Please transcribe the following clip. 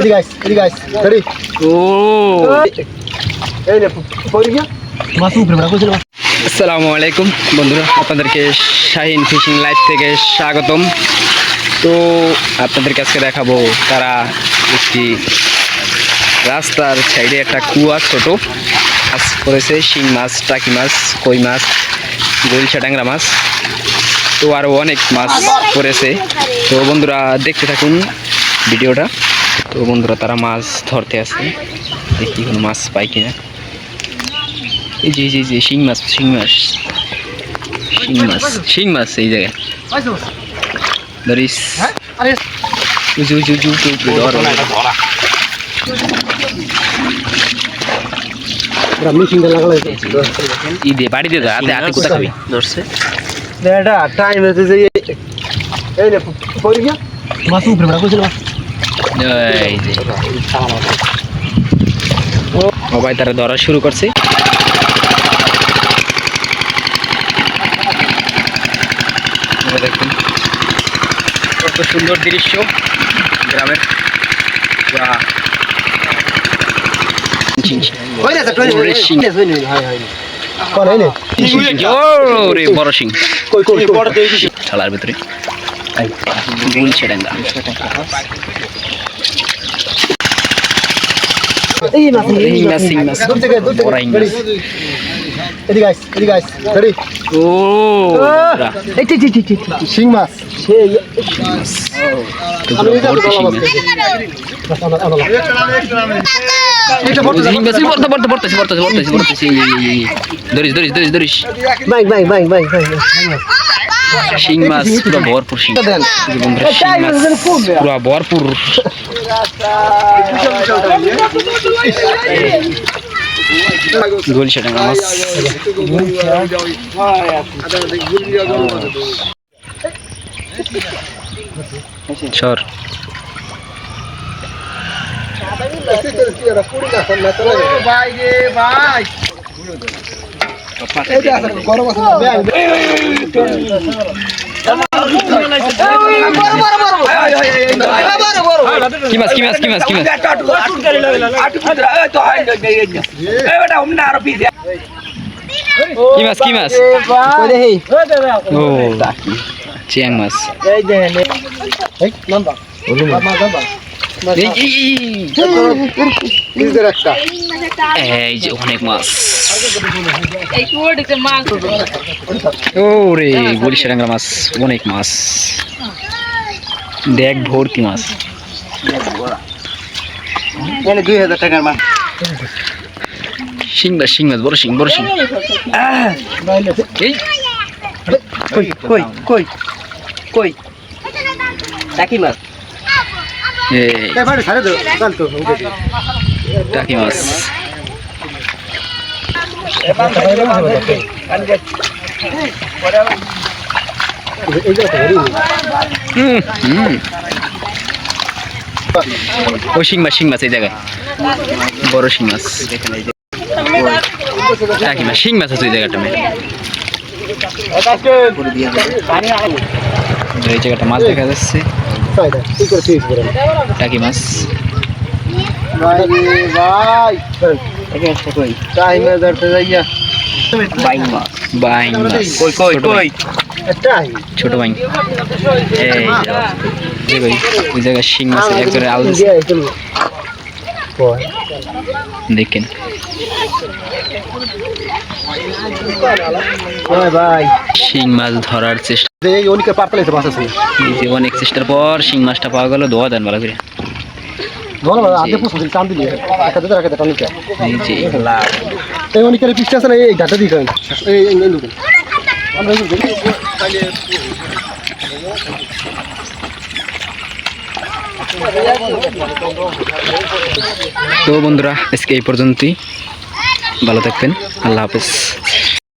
এদিকে আইস এদিকে আইস রেডি ও এই নে পড়ি গিয়া মাছ উপরে বড় কইছিল আসসালামু আলাইকুম বন্ধুরা আপনাদেরকে শাহিন ফিশিং লাইভ থেকে স্বাগতম। তো আপনাদেরকে আজকে দেখাবো তারা একটি রাস্তার সাইডে একটা কুয়া ছোট। মাছ করেছে শিং মাছ টাকি মাছ কই মাছ গলসা ট্যাংরা মাছ। তো আরও অনেক মাছ করেছে। তো বন্ধুরা দেখতে থাকুন ভিডিওটা। তো বন্ধুরা তারা মাছ ধরতে আসে দেখি কোনো মাছ পাই কিনা এই যে যে, যে শিং মাছ শিং মাছ শিং মাছ শিং মাছ এই জায়গায় ধরিস হ্যাঁ উজু উজু উজু উজু উজু ধর আমরা মিশিংটা লাগালাই ই দে বাড়ি দিয়ে যা হাতে হাতে কোথা খাবি ধরছে এটা টাইম হচ্ছে যে এই নে পড়ি গিয়া মাছ উপরে বড় কইছিল এই ভাই তারা ধরা শুরু করছে। দেখুন কত সুন্দর দৃশ্য গ্রামের। বড় সিং। কই কই বড় ভিতরে। গুলছে ডাঙ্গা এই মাছ এই মাছ, এই মাছ। দূর থেকে দূর থেকে বড় মাছ। এদিকে। এটা ও, শিং মাছ, এই পড়তে, পড়তে, পড়তেছে, পড়তেছে, পড়তেছে, পড়তেছে। ধরিস ধরিস ধরিস ধরিস বাই বাই বাই বাই বাই শিং মাছ পুরো ভরপুর শিং। দেন। এই যে বন্ধুরা শিং মাছ পুরো ভরপুর। গলসা ডাঙ্গা মাছ। সর ভাই রে ভাই এই যে আছে গরম আছে না ব্যাং কি মাছ কি মাছ কি মাছ কি মাছ কি মাছ কি মাছ ও চিয়াং মাছ এই যে এই নাম্বার দাবা এই, যে অনেক মাছ। এই কুয়োটিতে মাছ ও রে বরিশা ডাঙ্গা মাছ অনেক মাছ। দেখ ভর্তি মাছ। দুই হাজার টাকার মাছ। শিং মাছ শিং মাছ বড় শিং বড় শিং। কই কই কই কই? টাকি মাছ এই এই বাড়ি ছাড়ে দাও চল তো টাকি মাছ। ও শিং মাছ শিং মাছ এই জায়গায়। বড় শিং মাছ। টাকি মাছ শিং মাছ আছে ওই জায়গাটা এই জায়গাটা মাছ দেখা যাচ্ছে। টাকি মাছ। ভাই রে ভাই এখানে একটা কই টাইম ধরতে যাইয়া বাইং মাছ। বাইং মাছ। কই কই ছোট বাইং, কই এটাই ছোট বাইং এই যাও। ওই জায়গায় শিং মাছের একজনের দেখেন। শিং মাছ ধরার চেষ্টা এই অনেকে পারপালাইতে মাছ আছে এই যে অনেক চেষ্টার পর শিং মাছটা পাওয়া গেল দোয়া দেন ভালো করে। ধরো আগে পুষো টান দিলি। একটা দিতে রাখে এই যে এই অনেকের পিছটা আছে না এই ঘাটে দিকে এই এই এই লুকেন আমরা এই তো বন্ধুরা আজকে এই পর্যন্তই। ভালো থাকবেন। আল্লাহ হাফেজ।